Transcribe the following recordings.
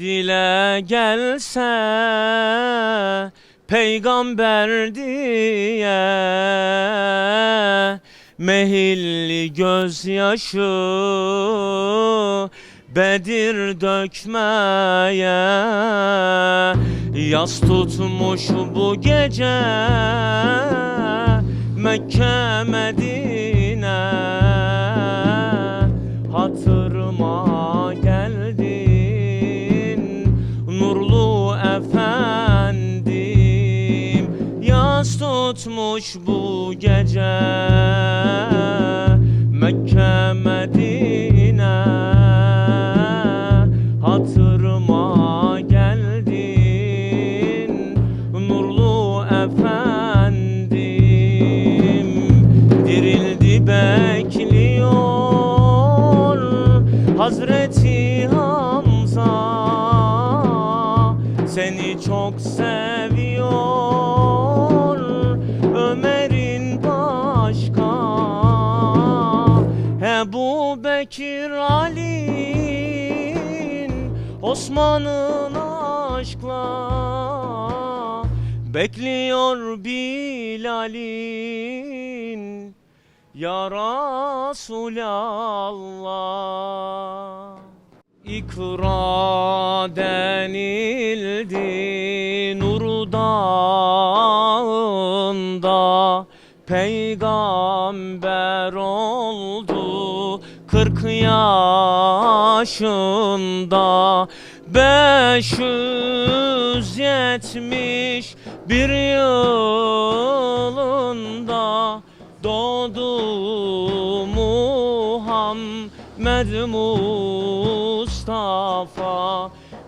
Dile gelse peygamber diye Mehilli gözyaşı Bedir dökmeye Yas tutmuş bu gece Mekke Medine bu gece Ebu Bekir Ali'nin Osman'ın aşkla Bekliyor Bilal'in Ya Resulallah. İkra denildi Nur dağında Peygamber yaşında Beş yüz yetmiş bir yılında Doğdu Muhammed Mustafa.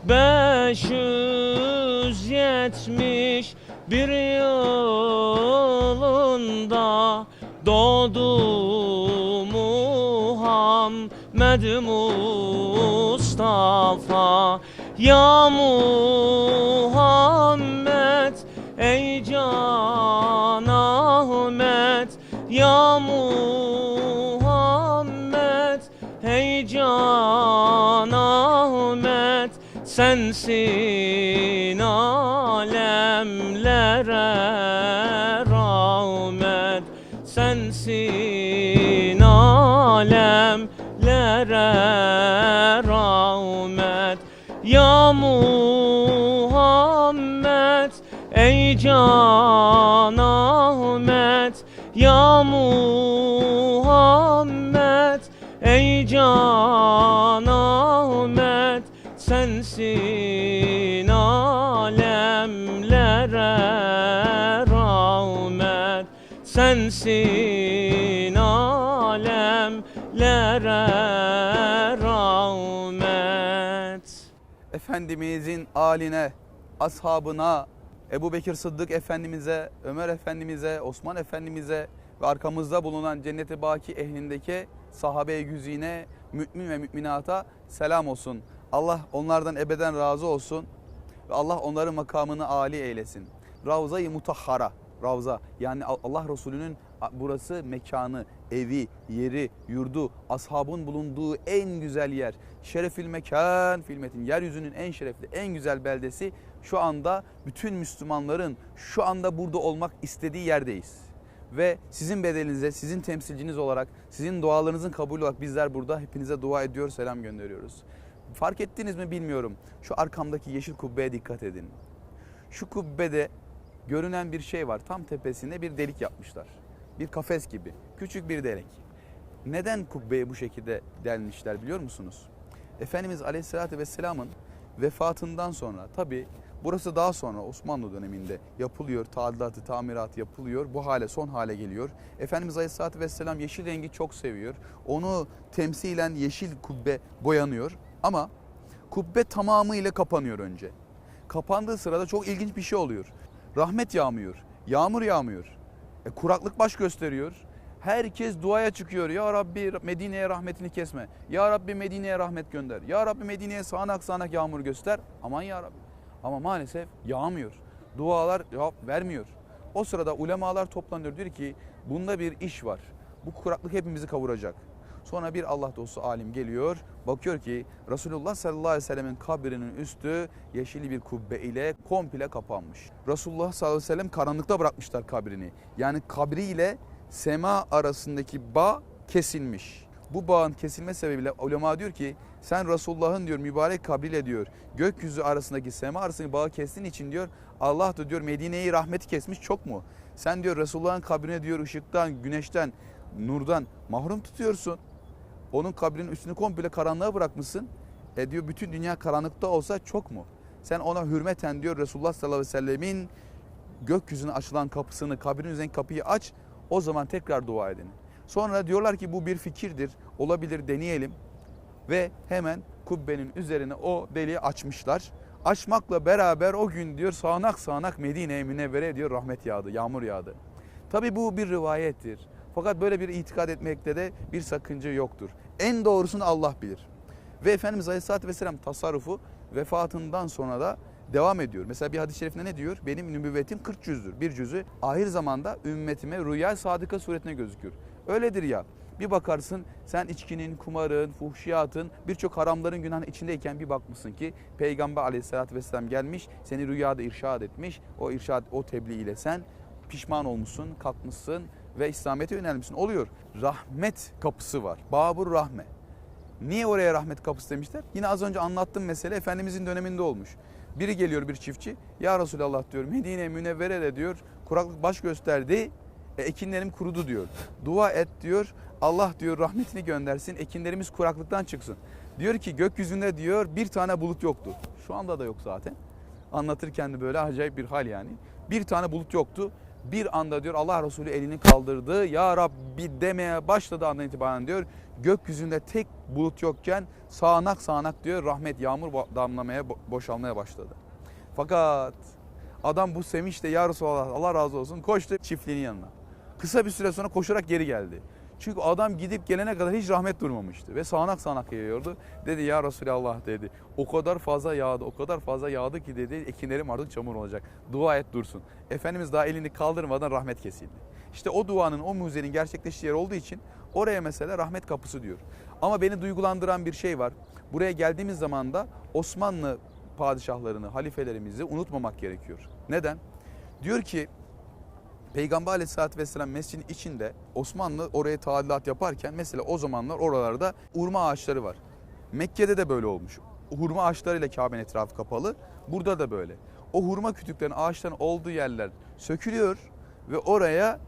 Beş yüz yetmiş bir yılında Doğdu Muhammed Mustafa. Ya Muhammed ey can Ahmet. Ya Muhammed ey can Ahmet. Sensin alemlere rahmet Ya Muhammed ey can Ahmet Ya Muhammed ey can Ahmet Sensin alemlere rahmet Sensin alemlere Efendimizin aline, ashabına, Ebu Bekir Sıddık Efendimiz'e, Ömer Efendimiz'e, Osman Efendimiz'e ve arkamızda bulunan Cennet-i Baki ehlindeki sahabe-i güzine, mümin ve müminata selam olsun. Allah onlardan ebeden razı olsun ve Allah onların makamını âli eylesin. Ravza-i Mutahhara, Ravza yani Allah Resulü'nün burası mekanı, evi, yeri, yurdu, ashabın bulunduğu en güzel yer. Şerefil mekan filmetin yeryüzünün en şerefli, en güzel beldesi şu anda bütün Müslümanların şu anda burada olmak istediği yerdeyiz. Ve sizin bedelinize, sizin temsilciniz olarak, sizin dualarınızın kabul olarak bizler burada hepinize dua ediyor, selam gönderiyoruz. Fark ettiniz mi bilmiyorum. Şu arkamdaki yeşil kubbeye dikkat edin. Şu kubbede görünen bir şey var. Tam tepesinde bir delik yapmışlar. Bir kafes gibi. Küçük bir delik. Neden kubbeye bu şekilde delmişler biliyor musunuz? Efendimiz Aleyhisselatü Vesselam'ın vefatından sonra tabi burası daha sonra Osmanlı döneminde yapılıyor. Tadilatı, tamirat yapılıyor. Bu hale son hale geliyor. Efendimiz Aleyhisselatü Vesselam yeşil rengi çok seviyor. Onu temsilen yeşil kubbe boyanıyor. Ama kubbe tamamıyla kapanıyor önce. Kapandığı sırada çok ilginç bir şey oluyor. Rahmet yağmıyor. Yağmur yağmıyor. E, kuraklık baş gösteriyor. Herkes duaya çıkıyor. Ya Rabbi Medine'ye rahmetini kesme. Ya Rabbi Medine'ye rahmet gönder. Ya Rabbi Medine'ye sağanak sağanak yağmur göster. Aman ya Rabbi. Ama maalesef yağmıyor. Dualar cevap vermiyor. O sırada ulemalar toplanıyor. Diyor ki bunda bir iş var. Bu kuraklık hepimizi kavuracak. Sonra bir Allah dostu alim geliyor. Bakıyor ki Resulullah sallallahu aleyhi ve sellemin kabrinin üstü yeşil bir kubbe ile komple kapanmış. Resulullah sallallahu aleyhi ve sellem karanlıkta bırakmışlar kabrini. Yani kabri ile sema arasındaki bağ kesilmiş. Bu bağın kesilme sebebiyle ulema diyor ki sen Resulullah'ın diyor mübarek kabriyle diyor gökyüzü arasındaki sema arasındaki bağı kestiğin için diyor Allah da diyor Medine'yi rahmeti kesmiş çok mu? Sen diyor Resulullah'ın kabrine diyor ışıktan, güneşten, nurdan mahrum tutuyorsun. Onun kabrinin üstünü komple karanlığa bırakmışsın. E diyor bütün dünya karanlıkta olsa çok mu? Sen ona hürmeten diyor Resulullah sallallahu aleyhi ve sellemin gökyüzüne açılan kapısını, kabrin üzerindeki kapıyı aç. O zaman tekrar dua edin. Sonra diyorlar ki bu bir fikirdir. Olabilir deneyelim. Ve hemen kubbenin üzerine o deliği açmışlar. Açmakla beraber o gün diyor sağanak sağanak Medine'ye münevvere diyor rahmet yağdı, yağmur yağdı. Tabi bu bir rivayettir. Fakat böyle bir itikad etmekte de bir sakınca yoktur. En doğrusunu Allah bilir. Ve Efendimiz Aleyhisselatü Vesselam tasarrufu vefatından sonra da devam ediyor. Mesela bir hadis-i şerifinde ne diyor? Benim nübüvvetim 40 cüzdür. Bir cüzü ahir zamanda ümmetime rüya sadıka suretine gözükür. Öyledir ya. Bir bakarsın sen içkinin, kumarın, fuhşiyatın, birçok haramların günahın içindeyken bir bakmışsın ki Peygamber aleyhissalatü vesselam gelmiş, seni rüyada irşad etmiş. O irşad, o tebliğ ile sen pişman olmuşsun, kalkmışsın ve İslamiyet'e yönelmişsin. Oluyor. Rahmet kapısı var. Babur Rahme. Niye oraya rahmet kapısı demişler? Yine az önce anlattığım mesele Efendimizin döneminde olmuş. Biri geliyor bir çiftçi. Ya Resulallah diyor Medine Münevvere'de diyor kuraklık baş gösterdi. E, ekinlerim kurudu diyor. Dua et diyor. Allah diyor rahmetini göndersin. Ekinlerimiz kuraklıktan çıksın. Diyor ki gökyüzünde diyor bir tane bulut yoktu. Şu anda da yok zaten. Anlatırken de böyle acayip bir hal yani. Bir tane bulut yoktu. Bir anda diyor Allah Resulü elini kaldırdı. Ya Rabbi demeye başladı andan itibaren diyor. Gökyüzünde tek bulut yokken sağanak sağanak diyor rahmet yağmur damlamaya bo- boşalmaya başladı. Fakat adam bu sevinçle ya Resulallah Allah razı olsun koştu çiftliğinin yanına. Kısa bir süre sonra koşarak geri geldi. Çünkü adam gidip gelene kadar hiç rahmet durmamıştı ve sağanak sağanak yağıyordu. Dedi ya Resulallah dedi. O kadar fazla yağdı, o kadar fazla yağdı ki dedi ekinlerim artık çamur olacak. Dua et dursun. Efendimiz daha elini kaldırmadan rahmet kesildi. İşte o duanın, o mucizenin gerçekleştiği yer olduğu için oraya mesela rahmet kapısı diyor. Ama beni duygulandıran bir şey var. Buraya geldiğimiz zaman da Osmanlı padişahlarını, halifelerimizi unutmamak gerekiyor. Neden? Diyor ki Peygamber aleyhissalatü vesselam mescidin içinde Osmanlı oraya tadilat yaparken mesela o zamanlar oralarda hurma ağaçları var. Mekke'de de böyle olmuş. Hurma ağaçlarıyla Kabe'nin etrafı kapalı. Burada da böyle. O hurma kütüklerin ağaçların olduğu yerler sökülüyor ve oraya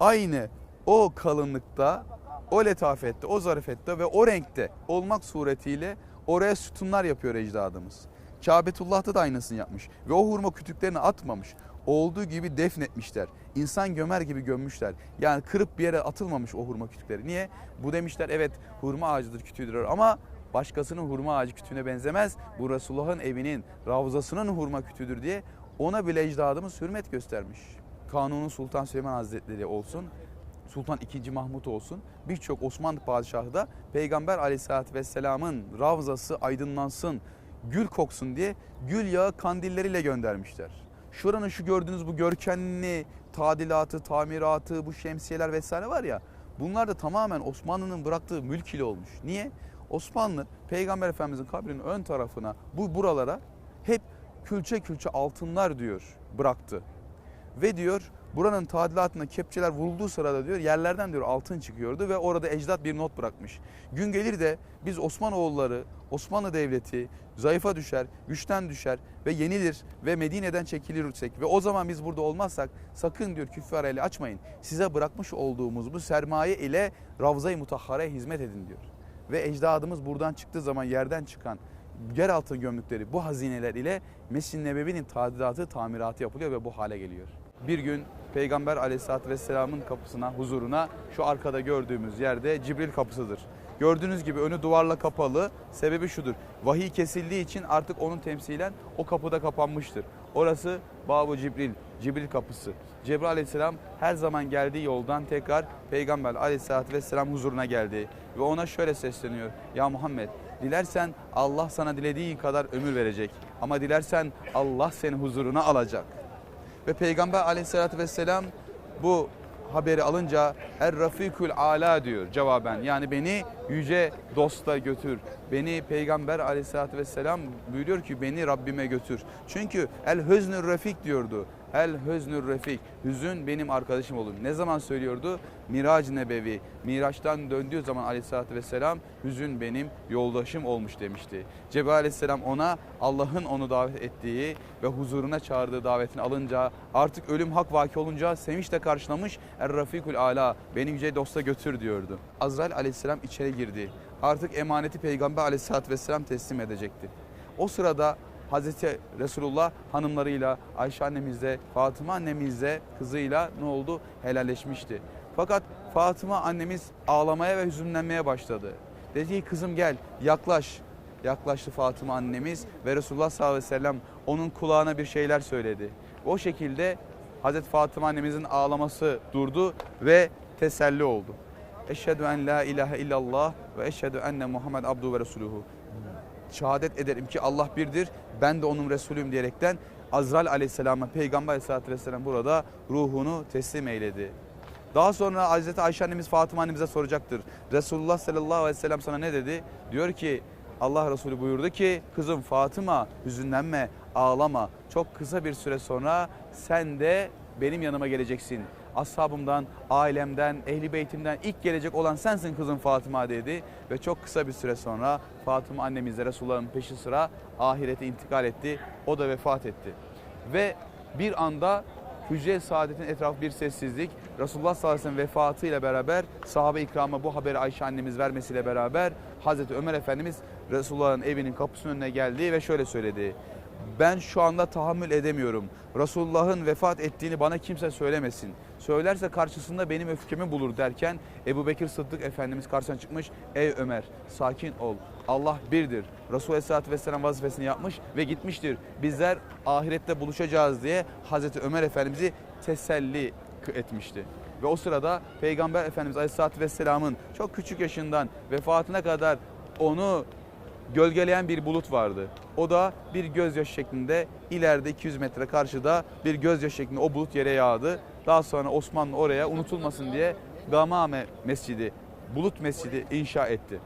aynı o kalınlıkta, o letafette, o zarafette ve o renkte olmak suretiyle oraya sütunlar yapıyor ecdadımız. Kabetullah'ta da aynısını yapmış ve o hurma kütüklerini atmamış. Olduğu gibi defnetmişler. İnsan gömer gibi gömmüşler. Yani kırıp bir yere atılmamış o hurma kütükleri. Niye? Bu demişler evet hurma ağacıdır kütüğüdür ama başkasının hurma ağacı kütüğüne benzemez. Bu Resulullah'ın evinin, ravzasının hurma kütüğüdür diye ona bile ecdadımız hürmet göstermiş. Kanuni Sultan Süleyman Hazretleri olsun, Sultan II. Mahmut olsun birçok Osmanlı padişahı da Peygamber aleyhissalatü vesselamın ravzası aydınlansın, gül koksun diye gül yağı kandilleriyle göndermişler. Şuranın şu gördüğünüz bu görkemli tadilatı, tamiratı, bu şemsiyeler vesaire var ya bunlar da tamamen Osmanlı'nın bıraktığı mülk ile olmuş. Niye? Osmanlı Peygamber Efendimizin kabrinin ön tarafına bu buralara hep külçe külçe altınlar diyor bıraktı. Ve diyor buranın tadilatına kepçeler vurulduğu sırada diyor yerlerden diyor altın çıkıyordu ve orada ecdat bir not bırakmış. Gün gelir de biz Osmanoğulları, Osmanlı Devleti zayıfa düşer, güçten düşer ve yenilir ve Medine'den çekilirsek ve o zaman biz burada olmazsak sakın diyor küffar eli açmayın. Size bırakmış olduğumuz bu sermaye ile Ravza-i Mutahhare'ye hizmet edin diyor. Ve ecdadımız buradan çıktığı zaman yerden çıkan yeraltı gömlükleri bu hazineler ile Mescid-i Nebevi'nin tadilatı, tamiratı yapılıyor ve bu hale geliyor. Bir gün Peygamber aleyhissalatü vesselamın kapısına, huzuruna şu arkada gördüğümüz yerde Cibril kapısıdır. Gördüğünüz gibi önü duvarla kapalı. Sebebi şudur. Vahiy kesildiği için artık onun temsilen o kapıda kapanmıştır. Orası Babu Cibril, Cibril kapısı. Cebrail aleyhisselam her zaman geldiği yoldan tekrar Peygamber aleyhissalatü vesselam huzuruna geldi. Ve ona şöyle sesleniyor. Ya Muhammed dilersen Allah sana dilediği kadar ömür verecek. Ama dilersen Allah seni huzuruna alacak. Ve Peygamber aleyhissalatü vesselam bu haberi alınca Er Rafikül Ala diyor cevaben. Yani beni yüce dosta götür. Beni Peygamber aleyhissalatü vesselam buyuruyor ki beni Rabbime götür. Çünkü el hüznür refik diyordu. El hüznür refik. Hüzün benim arkadaşım olur. Ne zaman söylüyordu? Mirac Nebevi. Miraç'tan döndüğü zaman aleyhissalatü vesselam hüzün benim yoldaşım olmuş demişti. Cebrail aleyhisselam ona Allah'ın onu davet ettiği ve huzuruna çağırdığı davetini alınca artık ölüm hak vaki olunca sevinçle karşılamış Er Rafikul Ala beni yüce dosta götür diyordu. Azrail aleyhisselam içeri girdi. Artık emaneti Peygamber aleyhissalatü vesselam teslim edecekti. O sırada Hazreti Resulullah hanımlarıyla Ayşe annemizle Fatıma annemizle kızıyla ne oldu? Helalleşmişti. Fakat Fatıma annemiz ağlamaya ve hüzünlenmeye başladı. Dedi ki kızım gel yaklaş. Yaklaştı Fatıma annemiz ve Resulullah sallallahu aleyhi ve sellem onun kulağına bir şeyler söyledi. O şekilde Hazreti Fatıma annemizin ağlaması durdu ve teselli oldu. Eşhedü en la ilahe illallah ve eşhedü enne Muhammed abdu ve resuluhu şehadet ederim ki Allah birdir, ben de onun Resulüyüm diyerekten Azrail aleyhisselama, Peygamber aleyhisselatü vesselam burada ruhunu teslim eyledi. Daha sonra Hazreti Ayşe annemiz Fatıma annemize soracaktır. Resulullah sallallahu aleyhi ve sellem sana ne dedi? Diyor ki Allah Resulü buyurdu ki kızım Fatıma hüzünlenme, ağlama. Çok kısa bir süre sonra sen de benim yanıma geleceksin. Ashabımdan, ailemden, ehli beytimden ilk gelecek olan sensin kızım Fatıma dedi. Ve çok kısa bir süre sonra Fatıma annemiz de Resulullah'ın peşi sıra ahirete intikal etti. O da vefat etti. Ve bir anda Hücre-i Saadet'in etrafı bir sessizlik. Resulullah sallallahu aleyhi ve sellem vefatıyla beraber sahabe ikrama bu haberi Ayşe annemiz vermesiyle beraber Hazreti Ömer Efendimiz Resulullah'ın evinin kapısının önüne geldi ve şöyle söyledi. Ben şu anda tahammül edemiyorum. Resulullah'ın vefat ettiğini bana kimse söylemesin. Söylerse karşısında benim öfkemi bulur derken Ebu Bekir Sıddık Efendimiz karşısına çıkmış. Ey Ömer sakin ol. Allah birdir. Resul Aleyhisselatü Vesselam vazifesini yapmış ve gitmiştir. Bizler ahirette buluşacağız diye Hazreti Ömer Efendimiz'i teselli etmişti. Ve o sırada Peygamber Efendimiz Aleyhisselatü Vesselam'ın çok küçük yaşından vefatına kadar onu gölgeleyen bir bulut vardı. O da bir gözyaşı şeklinde ileride 200 metre karşıda bir gözyaşı şeklinde o bulut yere yağdı. Daha sonra Osmanlı oraya unutulmasın diye Gamame Mescidi, Bulut Mescidi inşa etti.